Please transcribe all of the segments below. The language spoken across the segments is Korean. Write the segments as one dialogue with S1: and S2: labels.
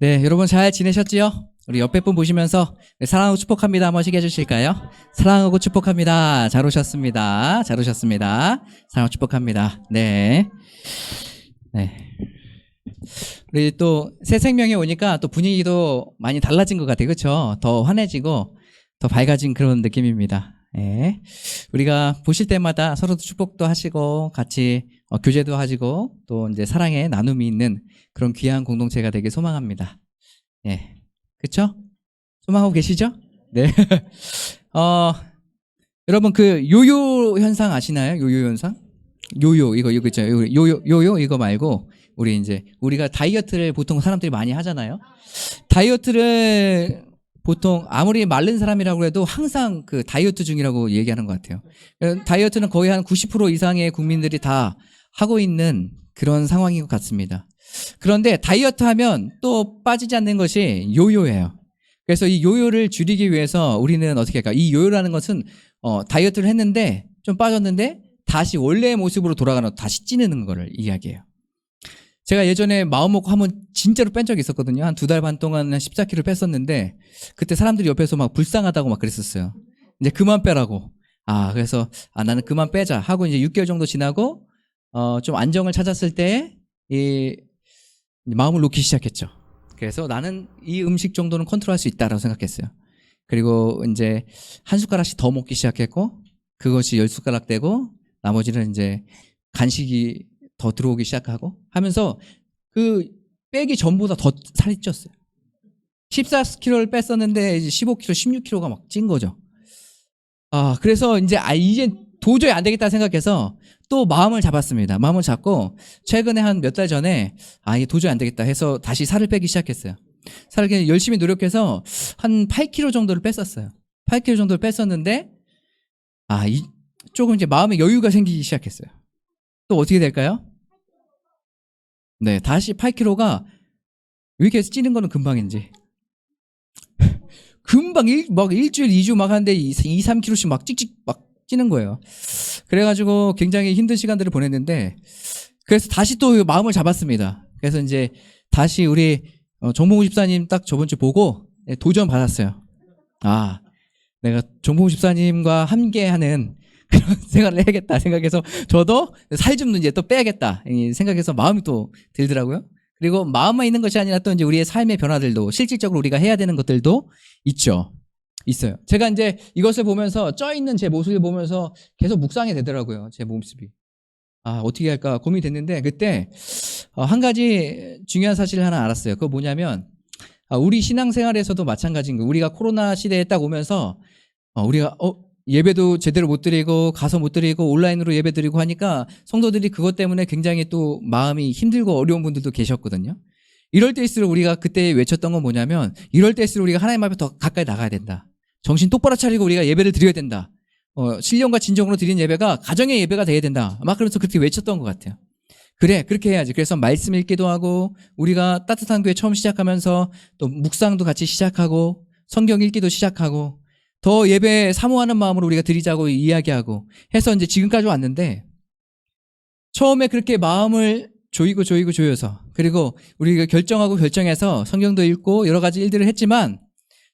S1: 네, 여러분 잘 지내셨지요? 우리 옆에 분 보시면서 네, 사랑하고 축복합니다 한 번씩 해주실까요? 사랑하고 축복합니다. 잘 오셨습니다. 잘 오셨습니다. 사랑하고 축복합니다. 네. 네. 우리 또 새 생명에 오니까 또 분위기도 많이 달라진 것 같아요. 그렇죠? 더 환해지고 더 밝아진 그런 느낌입니다. 예. 우리가 보실 때마다 서로 축복도 하시고 같이 어, 교제도 하시고 또 이제 사랑의 나눔이 있는 그런 귀한 공동체가 되길 소망합니다. 예. 그쵸? 소망하고 계시죠? 네. 어, 여러분 그 요요 현상 아시나요? 요요 현상? 요요 이거 이거 있죠. 요요 요요 이거 말고 우리 이제 우리가 다이어트를 보통 사람들이 많이 하잖아요. 다이어트를 보통 아무리 마른 사람이라고 해도 항상 그 다이어트 중이라고 얘기하는 것 같아요. 어, 다이어트는 거의 한 90% 이상의 국민들이 다 하고 있는 그런 상황인 것 같습니다. 그런데 다이어트 하면 또 빠지지 않는 것이 요요예요. 그래서 이 요요를 줄이기 위해서 우리는 어떻게 할까? 이 요요라는 것은 어, 다이어트를 했는데 좀 빠졌는데 다시 원래의 모습으로 돌아가는 다시 찌는 거를 이야기해요. 제가 예전에 마음 먹고 한번 진짜로 뺀 적이 있었거든요. 한 두 달 반 동안 한 14kg 뺐었는데 그때 사람들이 옆에서 막 불쌍하다고 막 그랬었어요. 이제 그만 빼라고. 아, 그래서 아 나는 그만 빼자 하고 이제 6개월 정도 지나고 어, 좀 안정을 찾았을 때 이 마음을 놓기 시작했죠. 그래서 나는 이 음식 정도는 컨트롤 할 수 있다라고 생각했어요. 그리고 이제 한 숟가락씩 더 먹기 시작했고 그것이 열 숟가락 되고 나머지는 이제 간식이 더 들어오기 시작하고 하면서 그 빼기 전보다 더 살이 쪘어요. 14kg를 뺐었는데 이제 15kg, 16kg가 막 찐 거죠. 아, 그래서 이제 아 이제 도저히 안 되겠다 생각해서 또 마음을 잡았습니다. 마음을 잡고 최근에 한 몇 달 전에 아 이게 도저히 안 되겠다 해서 다시 살을 빼기 시작했어요. 살을 그냥 열심히 노력해서 한 8kg 정도를 뺐었어요. 8kg 정도를 뺐었는데 아, 이 조금 이제 마음에 여유가 생기기 시작했어요. 또 어떻게 될까요? 네, 다시 8kg가 왜 이렇게 찌는 거는 금방인지. 금방 일, 막 일주일, 이주 막 하는데 2, 3kg씩 막 찍찍 막 찌는 거예요. 그래가지고 굉장히 힘든 시간들을 보냈는데, 그래서 다시 또 마음을 잡았습니다. 그래서 이제 다시 우리 어, 정봉우 집사님 딱 저번 주 보고 네, 도전 받았어요. 아, 내가 정봉우 집사님과 함께하는 그런 생활을 해야겠다 생각해서 저도 살 좀 이제 또 빼야겠다 이 생각해서 마음이 또 들더라고요. 그리고 마음만 있는 것이 아니라 또 이제 우리의 삶의 변화들도 실질적으로 우리가 해야 되는 것들도 있죠. 있어요. 제가 이제 이것을 보면서 쪄 있는 제 모습을 보면서 계속 묵상이 되더라고요. 제 모습이. 아, 어떻게 할까 고민이 됐는데 그때 어, 한 가지 중요한 사실을 하나 알았어요. 그거 뭐냐면 아, 우리 신앙생활에서도 마찬가지인 거예요. 우리가 코로나 시대에 딱 오면서 어, 우리가 어, 예배도 제대로 못 드리고 가서 못 드리고 온라인으로 예배 드리고 하니까 성도들이 그것 때문에 굉장히 또 마음이 힘들고 어려운 분들도 계셨거든요. 이럴 때일수록 우리가 그때 외쳤던 건 뭐냐면 이럴 때일수록 우리가 하나님 앞에 더 가까이 나가야 된다. 정신 똑바로 차리고 우리가 예배를 드려야 된다. 어, 신령과 진정으로 드린 예배가 가정의 예배가 돼야 된다. 막 그러면서 그렇게 외쳤던 것 같아요. 그래, 그렇게 해야지. 그래서 말씀 읽기도 하고, 우리가 따뜻한 교회 처음 시작하면서 또 묵상도 같이 시작하고, 성경 읽기도 시작하고, 더 예배 사모하는 마음으로 우리가 드리자고 이야기하고 해서 이제 지금까지 왔는데, 처음에 그렇게 마음을 조이고 조이고 조여서, 그리고 우리가 결정하고 결정해서 성경도 읽고 여러 가지 일들을 했지만,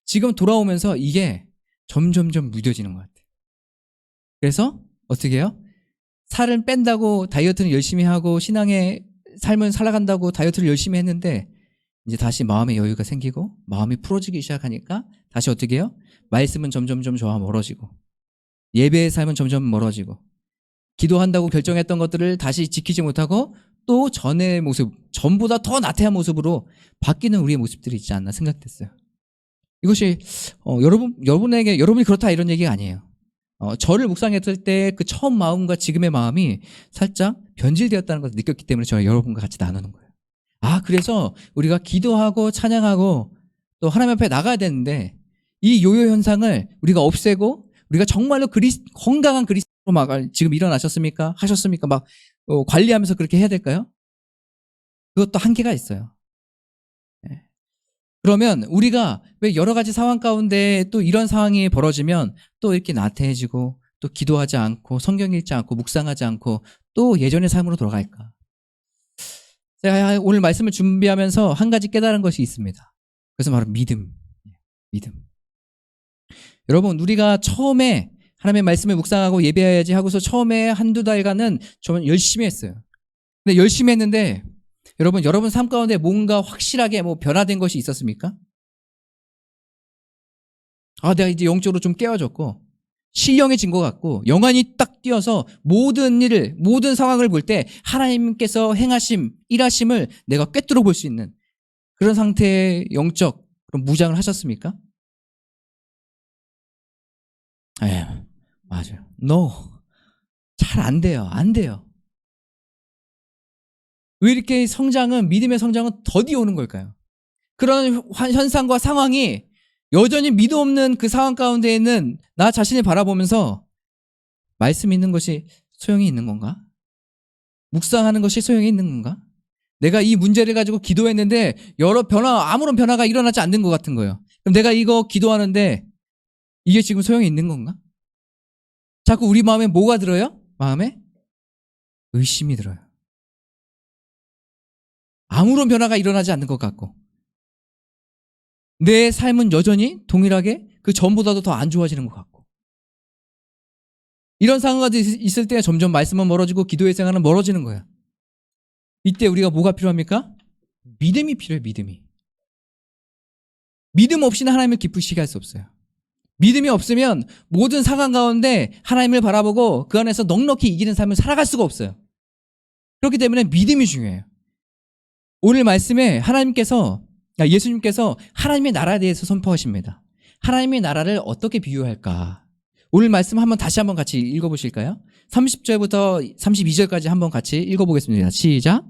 S1: 지금 돌아오면서 이게 점점점 무뎌지는 것 같아요. 그래서 어떻게 해요? 살을 뺀다고 다이어트는 열심히 하고 신앙의 삶을 살아간다고 다이어트를 열심히 했는데 이제 다시 마음의 여유가 생기고 마음이 풀어지기 시작하니까 다시 어떻게 해요? 말씀은 점점점 저와 멀어지고 예배의 삶은 점점 멀어지고 기도한다고 결정했던 것들을 다시 지키지 못하고 또 전의 모습, 전보다 더 나태한 모습으로 바뀌는 우리의 모습들이 있지 않나 생각됐어요. 이것이 어, 여러분 여러분에게 여러분이 그렇다 이런 얘기가 아니에요. 어, 저를 묵상했을 때 그 처음 마음과 지금의 마음이 살짝 변질되었다는 것을 느꼈기 때문에 저와 여러분과 같이 나누는 거예요. 아, 그래서 우리가 기도하고 찬양하고 또 하나님 앞에 나가야 되는데 이 요요 현상을 우리가 없애고 우리가 정말로 그리스, 건강한 그리스도로 막 지금 일어나셨습니까? 하셨습니까? 막 어, 관리하면서 그렇게 해야 될까요? 그것도 한계가 있어요. 네. 그러면 우리가 왜 여러 가지 상황 가운데 또 이런 상황이 벌어지면 또 이렇게 나태해지고 또 기도하지 않고 성경 읽지 않고 묵상하지 않고 또 예전의 삶으로 돌아갈까? 제가 오늘 말씀을 준비하면서 한 가지 깨달은 것이 있습니다. 그래서 바로 믿음. 믿음. 여러분, 우리가 처음에 하나님의 말씀을 묵상하고 예배해야지 하고서 처음에 한두 달간은 좀 열심히 했어요. 근데 열심히 했는데 여러분, 여러분 삶 가운데 뭔가 확실하게 뭐 변화된 것이 있었습니까? 아, 내가 이제 영적으로 좀 깨워졌고 신령해진 것 같고 영안이 딱 뛰어서 모든 일을 모든 상황을 볼 때 하나님께서 행하심, 일하심을 내가 꿰뚫어 볼 수 있는 그런 상태의 영적 그런 무장을 하셨습니까? 예, 맞아요. No. 잘 안 돼요. 안 돼요. 왜 이렇게 성장은, 믿음의 성장은 더디 오는 걸까요? 그런 환- 현상과 상황이 여전히 믿음 없는 그 상황 가운데 있는 나 자신을 바라보면서 말씀 있는 것이 소용이 있는 건가? 묵상하는 것이 소용이 있는 건가? 내가 이 문제를 가지고 기도했는데 여러 변화, 아무런 변화가 일어나지 않는 것 같은 거예요. 그럼 내가 이거 기도하는데 이게 지금 소용이 있는 건가? 자꾸 우리 마음에 뭐가 들어요? 마음에? 의심이 들어요. 아무런 변화가 일어나지 않는 것 같고. 내 삶은 여전히 동일하게 그 전보다도 더 안 좋아지는 것 같고. 이런 상황이 있- 있을 때 점점 말씀은 멀어지고 기도의 생활은 멀어지는 거야. 이때 우리가 뭐가 필요합니까? 믿음이 필요해, 믿음이. 믿음 없이는 하나님을 기쁘시게 할 수 없어요. 믿음이 없으면 모든 상황 가운데 하나님을 바라보고 그 안에서 넉넉히 이기는 삶을 살아갈 수가 없어요. 그렇기 때문에 믿음이 중요해요. 오늘 말씀에 하나님께서 아, 예수님께서 하나님의 나라에 대해서 선포하십니다. 하나님의 나라를 어떻게 비유할까? 오늘 말씀 한번 다시 한번 같이 읽어보실까요? 30절부터 32절까지 한번 같이 읽어보겠습니다. 시작.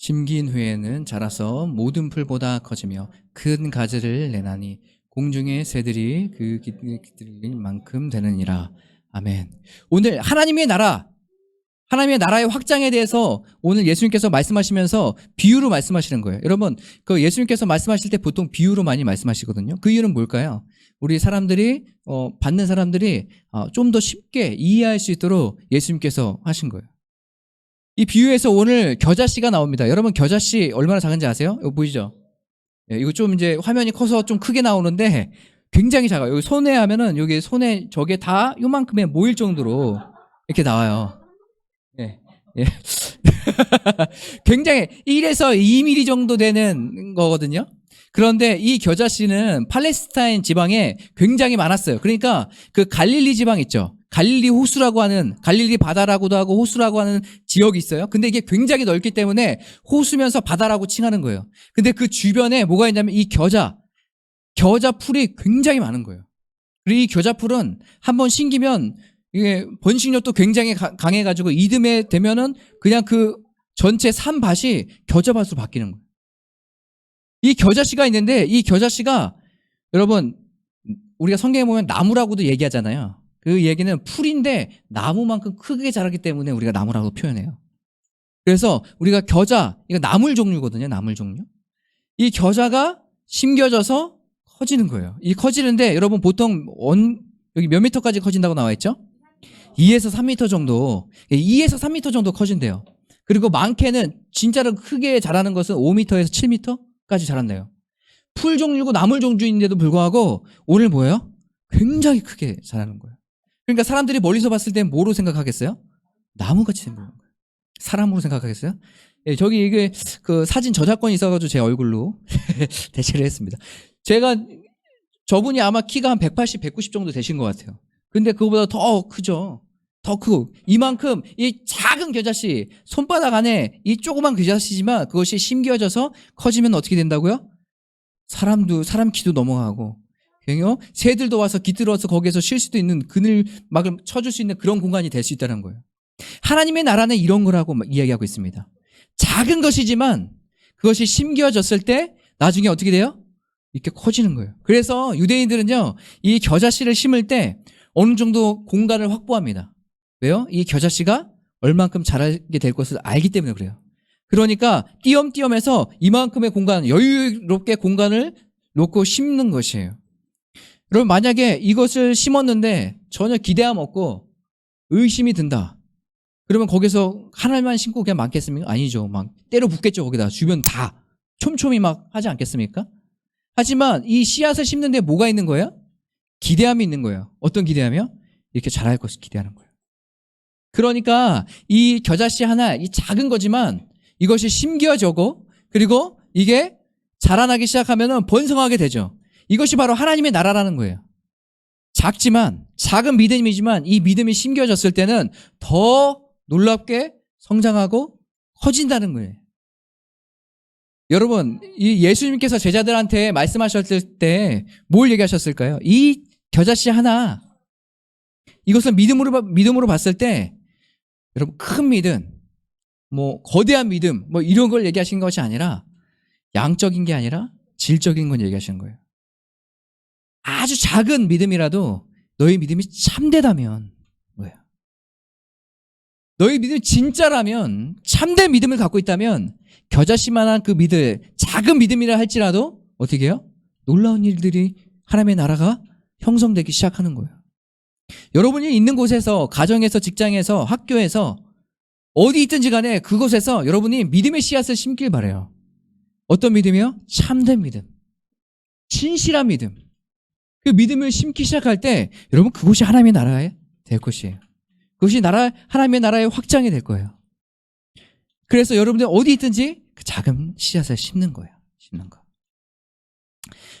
S1: 심긴 후에는 자라서 모든 풀보다 커지며 큰 가지를 내나니 공중의 새들이 그 기들린 만큼 되느니라. 아멘. 오늘 하나님의 나라, 하나님의 나라의 확장에 대해서 오늘 예수님께서 말씀하시면서 비유로 말씀하시는 거예요. 여러분, 그 예수님께서 말씀하실 때 보통 비유로 많이 말씀하시거든요. 그 이유는 뭘까요? 우리 사람들이 어, 받는 사람들이 어, 좀 더 쉽게 이해할 수 있도록 예수님께서 하신 거예요. 이 비유에서 오늘 겨자씨가 나옵니다. 여러분 겨자씨 얼마나 작은지 아세요? 이거 보이죠? 예, 이거 좀 이제 화면이 커서 좀 크게 나오는데 굉장히 작아요. 여기 손에 하면은 여기 손에 저게 다 요만큼에 모일 정도로 이렇게 나와요. 예. 예. 굉장히 1에서 2mm 정도 되는 거거든요. 그런데 이 겨자씨는 팔레스타인 지방에 굉장히 많았어요. 그러니까 그 갈릴리 지방 있죠. 갈릴리 호수라고 하는 갈릴리 바다라고도 하고 호수라고 하는 지역이 있어요. 근데 이게 굉장히 넓기 때문에 호수면서 바다라고 칭하는 거예요. 근데 그 주변에 뭐가 있냐면 이 겨자 겨자 풀이 굉장히 많은 거예요. 그리고 이 겨자 풀은 한번 심기면 이게 번식력도 굉장히 가- 강해 가지고 이듬해 되면은 그냥 그 전체 산밭이 겨자밭으로 바뀌는 거예요. 이 겨자씨가 있는데 이 겨자씨가 여러분 우리가 성경에 보면 나무라고도 얘기하잖아요. 그 얘기는 풀인데 나무만큼 크게 자라기 때문에 우리가 나무라고 표현해요. 그래서 우리가 겨자 이거 나물 종류거든요. 나물 종류. 이 겨자가 심겨져서 커지는 거예요. 이 커지는데 여러분 보통 원 여기 몇 미터까지 커진다고 나와 있죠? 2에서 3미터 정도. 2에서 3미터 정도 커진대요. 그리고 많게는 진짜로 크게 자라는 것은 5미터에서 7미터까지 자란대요. 풀 종류고 나물 종류인데도 불구하고 오늘 뭐예요? 굉장히 크게 자라는 거예요. 그러니까 사람들이 멀리서 봤을 땐 뭐로 생각하겠어요? 나무같이 생긴 거예요. 사람으로 생각하겠어요? 예, 저기 이게 그 사진 저작권이 있어가지고 제 얼굴로 대체를 했습니다. 제가 저분이 아마 키가 한 180, 190 정도 되신 것 같아요. 근데 그거보다 더 크죠. 더 크고 이만큼 이 작은 겨자씨 손바닥 안에 이 조그만 겨자씨지만 그것이 심겨져서 커지면 어떻게 된다고요? 사람도 사람 키도 넘어가고 새들도 와서 깃들어서 거기에서 쉴 수도 있는 그늘막을 쳐줄 수 있는 그런 공간이 될 수 있다는 거예요. 하나님의 나라는 이런 거라고 막 이야기하고 있습니다. 작은 것이지만 그것이 심겨졌을 때 나중에 어떻게 돼요? 이렇게 커지는 거예요. 그래서 유대인들은요, 이 겨자씨를 심을 때 어느 정도 공간을 확보합니다. 왜요? 이 겨자씨가 얼만큼 자라게 될 것을 알기 때문에 그래요. 그러니까 띄엄띄엄해서 이만큼의 공간, 여유롭게 공간을 놓고 심는 것이에요. 여러분 만약에 이것을 심었는데 전혀 기대함 없고 의심이 든다. 그러면 거기서 하나만 심고 그냥 많겠습니까? 아니죠. 막 때려 붓겠죠. 거기다 주변 다 촘촘히 막 하지 않겠습니까? 하지만 이 씨앗을 심는데 뭐가 있는 거예요? 기대함이 있는 거예요. 어떤 기대함이요? 이렇게 자랄 것을 기대하는 거예요. 그러니까 이 겨자씨 하나, 이 작은 거지만 이것이 심겨져고 그리고 이게 자라나기 시작하면 번성하게 되죠. 이것이 바로 하나님의 나라라는 거예요. 작지만 작은 믿음이지만 이 믿음이 심겨졌을 때는 더 놀랍게 성장하고 커진다는 거예요. 여러분, 이 예수님께서 제자들한테 말씀하셨을 때 뭘 얘기하셨을까요? 이 겨자씨 하나 이것을 믿음으로 봐- 믿음으로 봤을 때 여러분 큰 믿음, 뭐 거대한 믿음, 뭐 이런 걸 얘기하신 것이 아니라 양적인 게 아니라 질적인 건 얘기하시는 거예요. 아주 작은 믿음이라도 너희 믿음이 참되다면 뭐야? 너희 믿음이 진짜라면 참된 믿음을 갖고 있다면 겨자씨만한 그 믿음, 작은 믿음이라 할지라도 어떻게 해요? 놀라운 일들이 하나님의 나라가 형성되기 시작하는 거예요. 여러분이 있는 곳에서 가정에서 직장에서 학교에서 어디 있든지 간에 그곳에서 여러분이 믿음의 씨앗을 심길 바래요. 어떤 믿음이요? 참된 믿음. 진실한 믿음. 그 믿음을 심기 시작할 때 여러분 그곳이 하나님의 나라에 될 것이에요. 그것이 나라 하나님의 나라의 확장이 될 거예요. 그래서 여러분들 어디 있든지 그 작은 씨앗을 심는 거예요. 심는 거.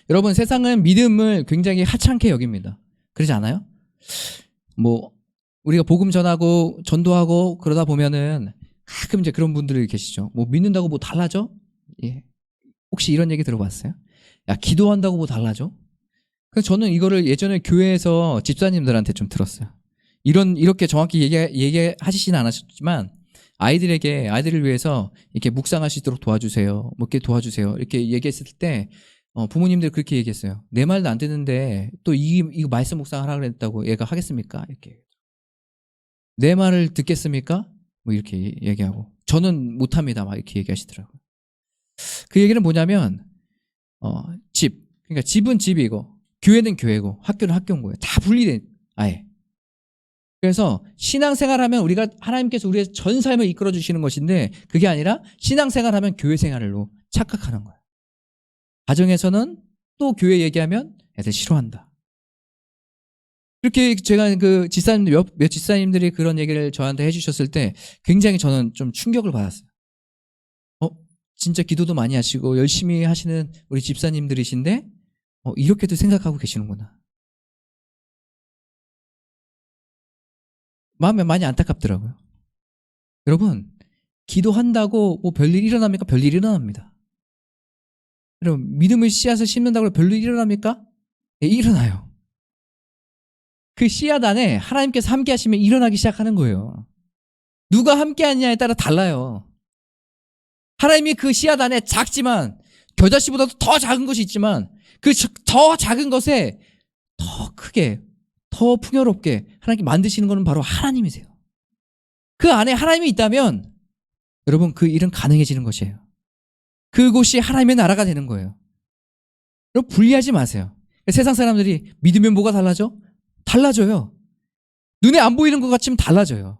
S1: 여러분 세상은 믿음을 굉장히 하찮게 여깁니다. 그러지 않아요? 뭐 우리가 복음 전하고 전도하고 그러다 보면은 가끔 이제 그런 분들이 계시죠. 뭐 믿는다고 뭐 달라져? 예. 혹시 이런 얘기 들어봤어요? 야 기도한다고 뭐 달라져? 그래서 저는 이거를 예전에 교회에서 집사님들한테 좀 들었어요. 이런 이렇게 정확히 얘기 얘기하시지는 않았지만 아이들에게 아이들을 위해서 이렇게 있도록 도와주세요. 뭐 이렇게 도와주세요. 이렇게 얘기했을 때 어, 부모님들 그렇게 얘기했어요. 내 말도 안 듣는데 또 이 이거 말씀 묵상하라 그랬다고 얘가 하겠습니까? 이렇게 내 말을 듣겠습니까? 뭐 이렇게 얘기하고 저는 못합니다. 막 이렇게 얘기하시더라고요. 그 얘기는 뭐냐면 어, 집 그러니까 집은 집이고 교회는 교회고 학교는 학교인 거예요. 다 분리된 아예. 그래서 신앙생활하면 우리가 하나님께서 우리의 전 삶을 이끌어 주시는 것인데 그게 아니라 신앙생활하면 교회 생활로 착각하는 거예요. 가정에서는 또 교회 얘기하면 애들 싫어한다. 이렇게 제가 그 지사님들 몇, 몇 지사님들이 그런 얘기를 저한테 해주셨을 때 굉장히 저는 좀 충격을 받았어요. 어 진짜 기도도 많이 하시고 열심히 하시는 우리 집사님들이신데 어, 이렇게도 생각하고 계시는구나. 마음에 많이 안타깝더라고요. 여러분, 기도한다고 뭐 별일 일어납니까? 별일 일어납니다. 여러분, 믿음의 씨앗을 심는다고 별일 일어납니까? 예, 일어나요. 그 씨앗 안에 하나님께서 함께 하시면 일어나기 시작하는 거예요. 누가 함께 하느냐에 따라 달라요. 하나님이 그 씨앗 안에 작지만 겨자씨보다도 더 작은 것이 있지만 그 더 작은 것에 더 크게 더 풍요롭게 하나님께 만드시는 것은 바로 하나님이세요. 그 안에 하나님이 있다면 여러분 그 일은 가능해지는 것이에요. 그곳이 하나님의 나라가 되는 거예요. 여러분 분리하지 마세요. 세상 사람들이 믿으면 뭐가 달라져? 달라져요. 눈에 안 보이는 것 같지만 달라져요.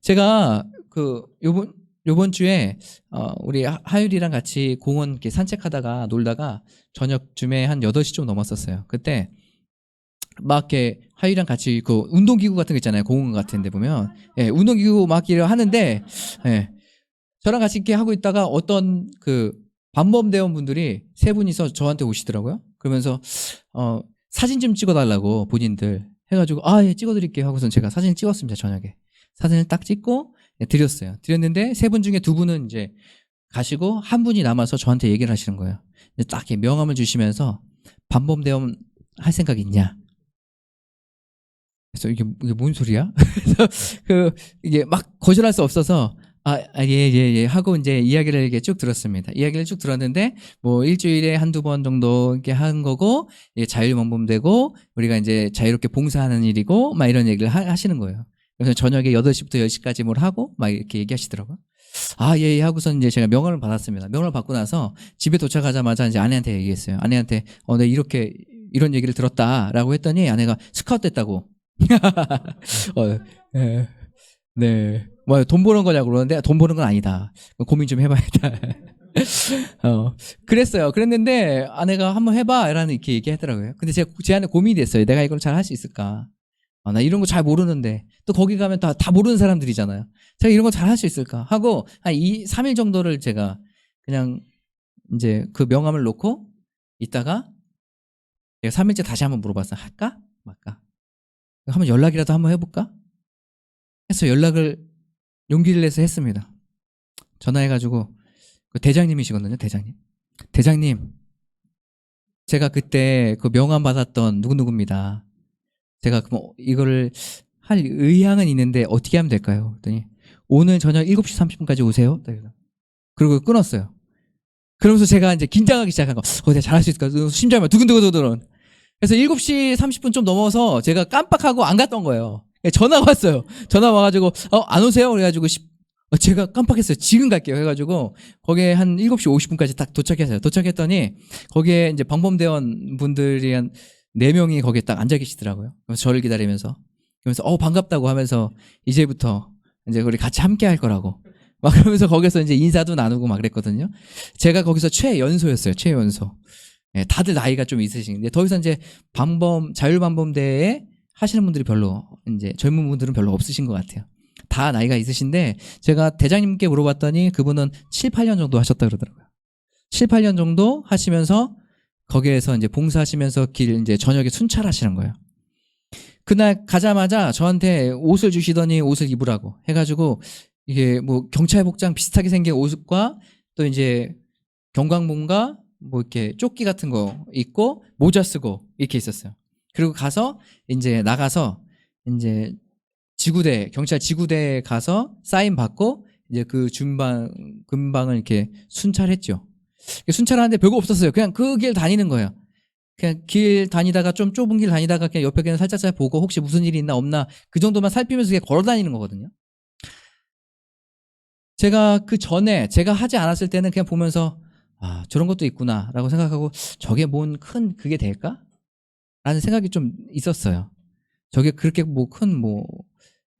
S1: 제가 그 요번 요번 주에 어 우리 하- 하율이랑 같이 공원 이렇게 산책하다가 놀다가 저녁쯤에 한 8시쯤 넘었었어요. 그때 막 이렇게 하율이랑 같이 그 운동기구 같은 거 있잖아요. 공원 같은 데 보면 예, 운동기구 막 이렇게 하는데 예. 저랑 같이 이렇게 하고 있다가 어떤 그 반범대원 분들이 세 분이서 저한테 오시더라고요. 그러면서 어 사진 좀 찍어달라고 본인들 해가지고 아 예 찍어드릴게요 하고선 제가 사진을 찍었습니다 저녁에 사진을 딱 찍고 예, 드렸어요. 드렸는데 세 분 중에 두 분은 이제 가시고 한 분이 남아서 저한테 얘기를 하시는 거예요. 딱 이렇게 명함을 주시면서 반범대원 할 생각 있냐? 그래서 이게, 이게 뭔 소리야? 그래서 그 이게 막 거절할 수 없어서 아, 예, 예, 예, 하고 이제 이야기를 이렇게 쭉 들었습니다. 이야기를 쭉 들었는데, 뭐, 일주일에 한두 번 정도 이렇게 한 거고, 예, 자율망범되고, 우리가 이제 자유롭게 봉사하는 일이고, 막 이런 얘기를 하, 시는 거예요. 그래서 저녁에 8시부터 10시까지 뭘 하고, 막 이렇게 얘기하시더라고요. 아, 예, 예 하고서 이제 제가 명함을 받았습니다. 명함을 받고 나서 집에 도착하자마자 이제 아내한테 얘기했어요. 아내한테, 어, 내 이렇게, 이런 얘기를 들었다라고 했더니 아내가 스카웃 됐다고. 어, 예. 네. 뭐, 돈 버는 거냐고 그러는데 돈 버는 건 아니다. 고민 좀 해봐야겠다. 어, 그랬어요. 그랬는데 아내가 한번 해봐. 라는 이렇게 얘기하더라고요. 근데 제, 제 안에 고민이 됐어요. 내가 이걸 잘 할 수 있을까? 아, 나 이런 거 잘 모르는데. 또 거기 가면 다, 다 모르는 사람들이잖아요. 제가 이런 거 잘 할 수 있을까? 하고 한 2, 3일 정도를 제가 그냥 이제 그 명함을 놓고 있다가 제가 3일째 다시 한번 물어봤어요. 할까? 말까? 한번 연락이라도 한번 해볼까? 해서 연락을 용기를 내서 했습니다. 전화해가지고 그 대장님이시거든요, 대장님. 대장님, 제가 그때 그 명함 받았던 누구누구입니다. 제가 그럼 이거를 할 의향은 있는데 어떻게 하면 될까요? 그랬더니 오늘 저녁 7시 30분까지 오세요. 그리고 끊었어요. 그러면서 제가 이제 긴장하기 시작한 거. 어, 내가 잘할 수 있을까? 심장이 막 두근두근두근. 그래서 7시 30분 좀 넘어서 제가 깜빡하고 안 갔던 거예요. 전화가 왔어요. 전화 와가지고, 어, 안 오세요? 그래가지고, 십- 어, 제가 깜빡했어요. 지금 갈게요. 해가지고, 거기에 한 7시 50분까지 딱 도착했어요. 도착했더니, 거기에 이제 방범대원 분들이 한 4명이 거기에 딱 앉아 계시더라고요. 그래서 저를 기다리면서. 그러면서, 어, 반갑다고 하면서, 이제부터 이제 우리 같이 함께 할 거라고. 막 그러면서 거기서 이제 인사도 나누고 막 그랬거든요. 제가 거기서 최연소였어요. 최연소. 예, 다들 나이가 좀 있으신데 더 이상 이제 방범 자율방범대에 하시는 분들이 별로 이제 젊은 분들은 별로 없으신 것 같아요. 다 나이가 있으신데 제가 대장님께 물어봤더니 그분은 7, 8년 정도 하셨다 그러더라고요. 7, 8년 정도 하시면서 거기에서 이제 봉사하시면서 길 이제 저녁에 순찰하시는 거예요. 그날 가자마자 저한테 옷을 주시더니 옷을 입으라고 해가지고 이게 뭐 경찰 복장 비슷하게 생긴 옷과 또 이제 경광봉과 뭐 이렇게 조끼 같은 거 입고 모자 쓰고 이렇게 있었어요. 그리고 가서 이제 나가서 이제 지구대 경찰 지구대에 가서 사인 받고 이제 그 준방 근방을 이렇게 순찰했죠. 순찰 하는데 별거 없었어요. 그냥 그 길 다니는 거예요. 그냥 길 다니다가 좀 좁은 길 다니다가 그냥 옆에 그냥 살짝 보고 혹시 무슨 일이 있나 없나 그 정도만 살피면서 그냥 걸어 다니는 거거든요. 제가 그 전에 제가 하지 않았을 때는 그냥 보면서 아 저런 것도 있구나라고 생각하고 저게 뭔 큰 그게 될까? 라는 생각이 좀 있었어요. 저게 그렇게 뭐 큰뭐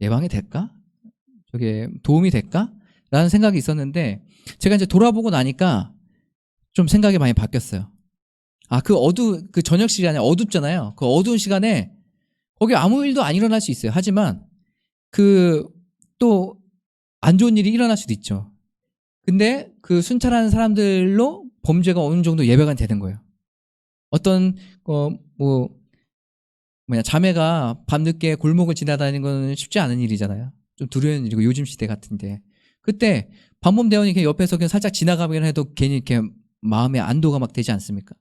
S1: 예방이 될까? 저게 도움이 될까? 라는 생각이 있었는데 제가 이제 돌아보고 나니까 좀 생각이 많이 바뀌었어요. 아 그 어두 그 저녁 시간에 어둡잖아요. 그 어두운 시간에 거기 아무 일도 안 일어날 수 있어요. 하지만 그 또 안 좋은 일이 일어날 수도 있죠. 근데 그 순찰하는 사람들로 범죄가 어느 정도 예배가 되는 거예요. 어떤 어 뭐 뭐냐 자매가 밤늦게 골목을 지나다니는 건 쉽지 않은 일이잖아요. 좀 두려운 일이고 요즘 시대 같은데 그때 방범대원이 그냥 옆에서 그냥 살짝 지나가면 해도 괜히 이렇게 마음에 안도가 막 되지 않습니까?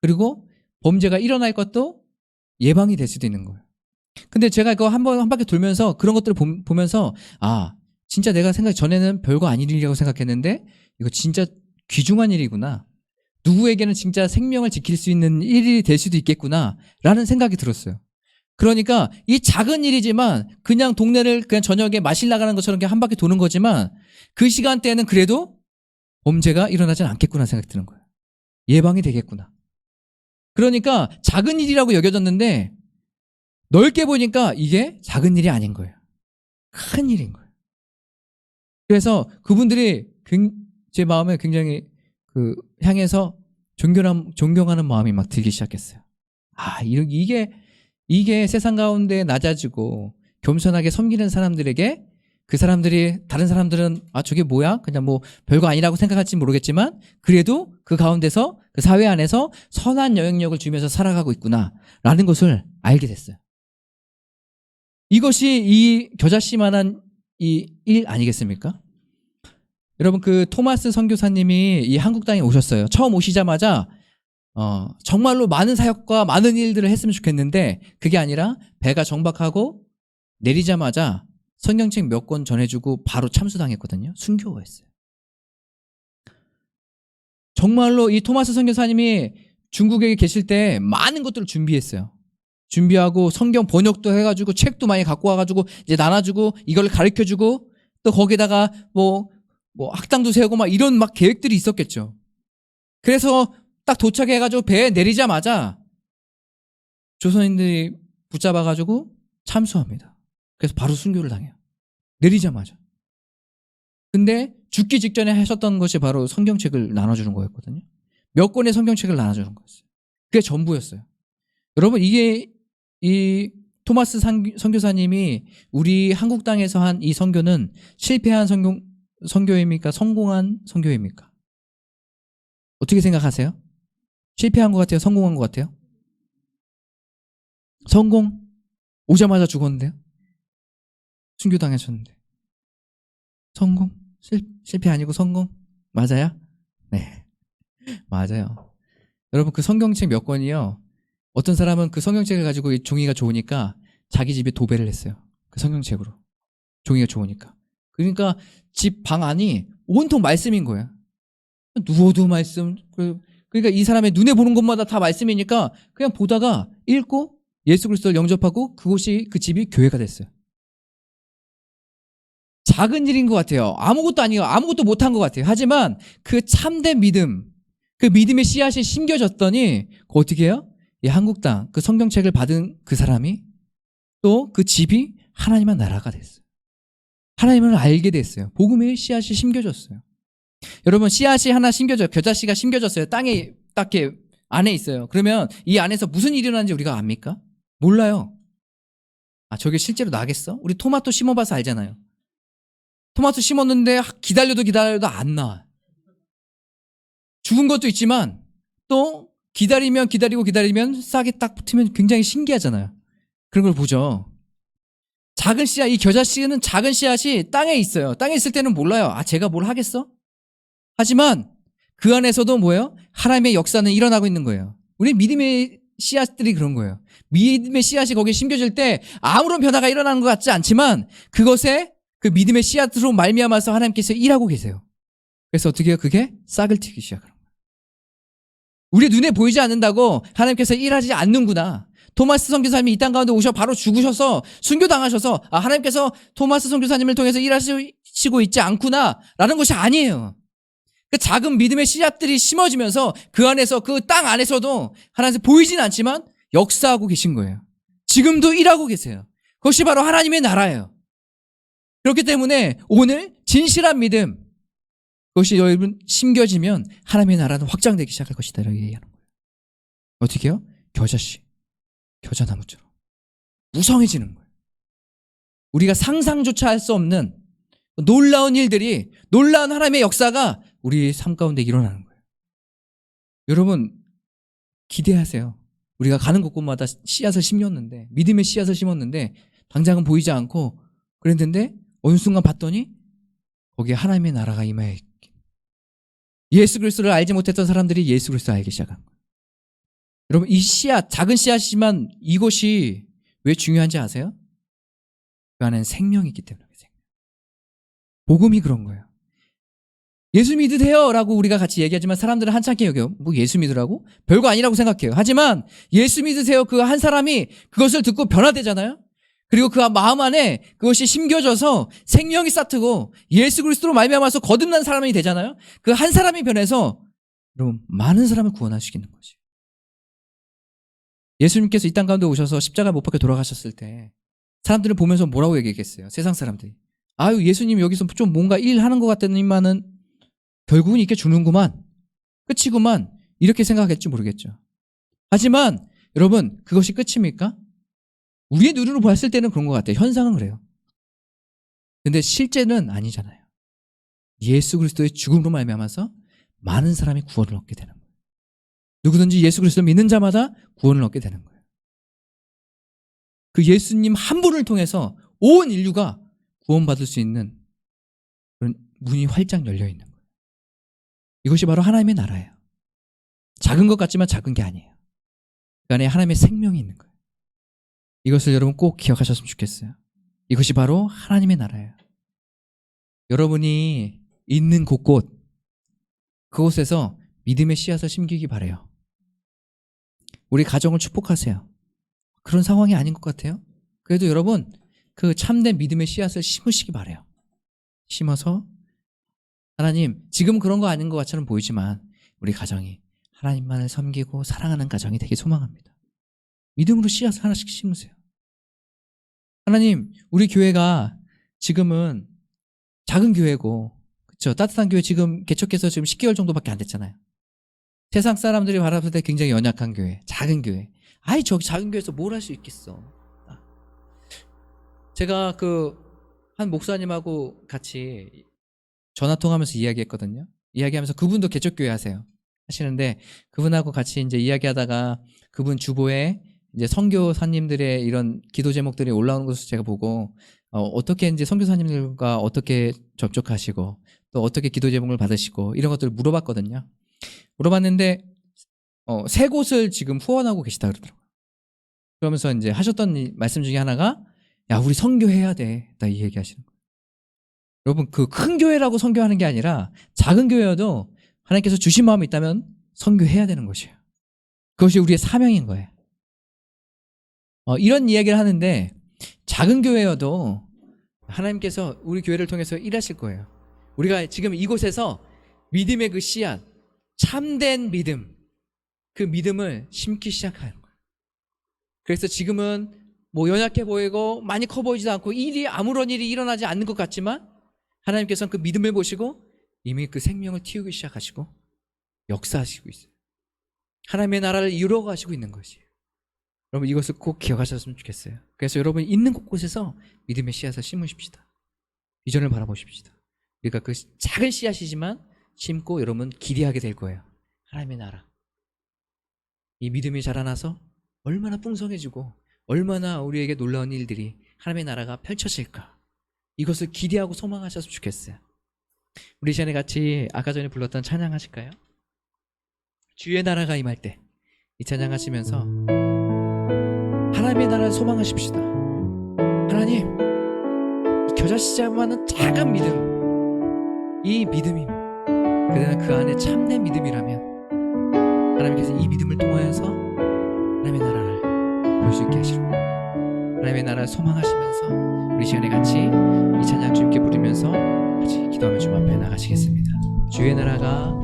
S1: 그리고 범죄가 일어날 것도 예방이 될 수도 있는 거예요. 근데 제가 이거 한 번 한 바퀴 돌면서 그런 것들을 보- 보면서 아 진짜 내가 생각 전에는 별거 아닌 일이라고 생각했는데 이거 진짜 귀중한 일이구나. 누구에게는 진짜 생명을 지킬 수 있는 일이 될 수도 있겠구나. 라는 생각이 들었어요. 그러니까 이 작은 일이지만 그냥 동네를 그냥 저녁에 마실 나가는 것처럼 한 바퀴 도는 거지만 그 시간대에는 그래도 범죄가 일어나진 않겠구나 생각이 드는 거예요. 예방이 되겠구나. 그러니까 작은 일이라고 여겨졌는데 넓게 보니까 이게 작은 일이 아닌 거예요. 큰 일인 거예요. 그래서 그분들이 굉- 제 마음에 굉장히 그 향해서 존경한, 존경하는 마음이 막 들기 시작했어요. 아, 이게, 이게 세상 가운데 낮아지고 겸손하게 섬기는 사람들에게 그 사람들이, 다른 사람들은 아, 저게 뭐야? 그냥 뭐 별거 아니라고 생각할지 모르겠지만 그래도 그 가운데서 그 사회 안에서 선한 영향력을 주면서 살아가고 있구나. 라는 것을 알게 됐어요. 이것이 이 겨자씨만한 이 일 아니겠습니까? 여러분 그 토마스 선교사님이 이 한국 땅에 오셨어요. 처음 오시자마자 어, 정말로 많은 사역과 많은 일들을 했으면 좋겠는데 그게 아니라 배가 정박하고 내리자마자 성경책 몇 권 전해주고 바로 참수당했거든요. 순교했어요. 정말로 이 토마스 선교사님이 중국에 계실 때 많은 것들을 준비했어요. 준비하고 성경 번역도 해가지고 책도 많이 갖고 와가지고 이제 나눠주고 이걸 가르쳐주고 또 거기다가 뭐 뭐 학당도 세우고 막 이런 막 계획들이 있었겠죠. 그래서 딱 도착해가지고 배에 내리자마자 조선인들이 붙잡아가지고 참수합니다. 그래서 바로 순교를 당해요. 내리자마자. 근데 죽기 직전에 하셨던 것이 바로 성경책을 나눠주는 거였거든요. 몇 권의 성경책을 나눠주는 거였어요. 그게 전부였어요. 여러분 이게 이 토마스 상- 선교사님이 우리 한국 땅에서 한 이 선교는 실패한 선교, 선교입니까? 성공한 선교입니까? 어떻게 생각하세요? 실패한 것 같아요? 성공한 것 같아요? 성공? 오자마자 죽었는데요? 순교당하셨는데. 성공? 실, 실패 아니고 성공? 맞아요? 네. 맞아요. 여러분 그 성경책 몇 권이요. 어떤 사람은 그 성경책을 가지고 이 종이가 좋으니까 자기 집에 도배를 했어요. 그 성경책으로. 종이가 좋으니까. 그러니까 집 방 안이 온통 말씀인 거예요. 누워도 말씀. 그- 그러니까 이 사람의 눈에 보는 것마다 다 말씀이니까 그냥 보다가 읽고 예수 그리스도를 영접하고 그곳이 그 집이 교회가 됐어요. 작은 일인 것 같아요. 아무것도 아니에요. 아무것도 못한 것 같아요. 하지만 그 참된 믿음, 그 믿음의 씨앗이 심겨졌더니 그 어떻게 해요? 이 한국 땅, 그 성경책을 받은 그 사람이 또 그 집이 하나님의 나라가 됐어요. 하나님을 알게 됐어요. 복음의 씨앗이 심겨졌어요. 여러분 씨앗이 하나 심겨져 겨자씨가 심겨졌어요. 땅에 딱 이렇게 안에 있어요. 그러면 이 안에서 무슨 일이 일어나는지 우리가 압니까? 몰라요. 아 저게 실제로 나겠어? 우리 토마토 심어봐서 알잖아요. 토마토 심었는데 기다려도 기다려도 안 나와. 죽은 것도 있지만 또 기다리면 기다리고 기다리면 싹이 딱 붙으면 굉장히 신기하잖아요. 그런 걸 보죠. 작은 씨앗, 이 겨자 씨는 작은 씨앗이 땅에 있어요. 땅에 있을 때는 몰라요. 아, 제가 뭘 하겠어? 하지만 그 안에서도 뭐예요? 하나님의 역사는 일어나고 있는 거예요. 우리 믿음의 씨앗들이 그런 거예요. 믿음의 씨앗이 거기에 심겨질 때 아무런 변화가 일어나는 것 같지 않지만 그것에 그 믿음의 씨앗으로 말미암아서 하나님께서 일하고 계세요. 그래서 어떻게 해요? 그게 싹을 튀기 시작하는 거예요. 우리 눈에 보이지 않는다고 하나님께서 일하지 않는구나. 토마스 선교사님이 이 땅 가운데 오셔 바로 죽으셔서 순교당하셔서 아 하나님께서 토마스 선교사님을 통해서 일하시고 있지 않구나라는 것이 아니에요. 그 작은 믿음의 씨앗들이 심어지면서 그 안에서 그 땅 안에서도 하나님께서 보이진 않지만 역사하고 계신 거예요. 지금도 일하고 계세요. 그것이 바로 하나님의 나라예요. 그렇기 때문에 오늘 진실한 믿음 그것이 여러분 심겨지면 하나님의 나라는 확장되기 시작할 것이다 이렇게 얘기하는 거예요. 어떻게 해요? 겨자씨, 겨자나무처럼 무성해지는 거예요. 우리가 상상조차 할 수 없는 놀라운 일들이 놀라운 하나님의 역사가 우리 삶 가운데 일어나는 거예요. 여러분 기대하세요. 우리가 가는 곳곳마다 씨앗을 심었는데 믿음의 씨앗을 심었는데 당장은 보이지 않고 그랬는데 어느 순간 봤더니 거기에 하나님의 나라가 임하여 있기. 예수 그리스도를 알지 못했던 사람들이 예수 그리스도를 알기 시작한 거예요. 여러분 이 씨앗 작은 씨앗이지만 이것이 왜 중요한지 아세요? 그 안에는 생명이 있기 때문에 생명. 복음이 그런 거예요. 예수 믿으세요 라고 우리가 같이 얘기하지만 사람들은 한참게 여겨요. 뭐 예수 믿으라고? 별거 아니라고 생각해요. 하지만 예수 믿으세요 그 한 사람이 그것을 듣고 변화되잖아요. 그리고 그 마음 안에 그것이 심겨져서 생명이 싹트고 예수 그리스도로 말미암아서 거듭난 사람이 되잖아요. 그 한 사람이 변해서 여러분 많은 사람을 구원하시는 거지. 예수님께서 이 땅 가운데 오셔서 십자가 못 박혀 돌아가셨을 때 사람들을 보면서 뭐라고 얘기했겠어요? 세상 사람들이. 아유 예수님 여기서 좀 뭔가 일하는 것 같더니만은 결국은 이렇게 주는구만. 끝이구만. 이렇게 생각했지 모르겠죠. 하지만 여러분 그것이 끝입니까? 우리의 눈으로 봤을 때는 그런 것 같아요. 현상은 그래요. 근데 실제는 아니잖아요. 예수 그리스도의 죽음으로 말미암아서 많은 사람이 구원을 얻게 되는 거예요. 누구든지 예수 그리스도 믿는 자마다 구원을 얻게 되는 거예요. 그 예수님 한 분을 통해서 온 인류가 구원받을 수 있는 그런 문이 활짝 열려 있는 거예요. 이것이 바로 하나님의 나라예요. 작은 것 같지만 작은 게 아니에요. 그 안에 하나님의 생명이 있는 거예요. 이것을 여러분 꼭 기억하셨으면 좋겠어요. 이것이 바로 하나님의 나라예요. 여러분이 있는 곳곳, 그곳에서 믿음의 씨앗을 심기기 바래요. 우리 가정을 축복하세요. 그런 상황이 아닌 것 같아요. 그래도 여러분 그 참된 믿음의 씨앗을 심으시기 바래요. 심어서 하나님, 지금 그런 거 아닌 것 같처럼 보이지만 우리 가정이 하나님만을 섬기고 사랑하는 가정이 되게 소망합니다. 믿음으로 씨앗을 하나씩 심으세요. 하나님, 우리 교회가 지금은 작은 교회고, 그쵸? 따뜻한 교회 지금 개척해서 지금 10개월 정도밖에 안 됐잖아요. 세상 사람들이 바라볼 때 굉장히 연약한 교회, 작은 교회. 아이, 저기 작은 교회에서 뭘 할 수 있겠어. 아. 제가 그, 한 목사님하고 같이 전화 통하면서 이야기했거든요. 이야기하면서 그분도 개척교회 하세요. 하시는데 그분하고 같이 이제 이야기하다가 그분 주보에 이제 선교사님들의 이런 기도 제목들이 올라오는 것을 제가 보고 어, 떻게 이제 선교사님들과 어떻게 접촉하시고 또 어떻게 기도 제목을 받으시고 이런 것들을 물어봤거든요. 물어봤는데 어, 세 곳을 지금 후원하고 계시다 그러더라고요. 그러면서 이제 하셨던 이 말씀 중에 하나가 야 우리 선교해야 돼. 나 이 얘기하시는 거예요. 여러분 그 큰 교회라고 선교하는 게 아니라 작은 교회여도 하나님께서 주신 마음이 있다면 선교해야 되는 것이에요. 그것이 우리의 사명인 거예요. 어, 이런 이야기를 하는데 작은 교회여도 하나님께서 우리 교회를 통해서 일하실 거예요. 우리가 지금 이곳에서 믿음의 그 씨앗, 참된 믿음, 그 믿음을 심기 시작하는 거예요. 그래서 지금은 뭐 연약해 보이고 많이 커 보이지도 않고 일이 아무런 일이 일어나지 않는 것 같지만 하나님께서는 그 믿음을 보시고 이미 그 생명을 틔우기 시작하시고 역사하시고 있어요. 하나님의 나라를 이루어 가시고 있는 것이에요. 여러분 이것을 꼭 기억하셨으면 좋겠어요. 그래서 여러분 있는 곳곳에서 믿음의 씨앗을 심으십시다. 비전을 바라보십시다. 우리가 그 작은 씨앗이지만 심고 여러분 기대하게 될 거예요. 하나님의 나라. 이 믿음이 자라나서 얼마나 풍성해지고 얼마나 우리에게 놀라운 일들이 하나님의 나라가 펼쳐질까. 이것을 기대하고 소망하셨으면 좋겠어요. 우리 시간에 같이 아까 전에 불렀던 찬양 하실까요? 주의 나라가 임할 때 이 찬양 하시면서 하나님의 나라를 소망하십시다. 하나님, 이 겨자씨자만한 작은 믿음, 이 믿음이 그러나 그 안에 참된 믿음이라면 하나님께서 이 믿음을 통하여서 하나님의 나라를 볼 수 있게 하시는 겁니다. 하나님의 나라를 소망하시면서 우리 시간에 같이 이 찬양 주님께 부르면서 같이 기도하며 주 앞에 나가시겠습니다. 주의 나라가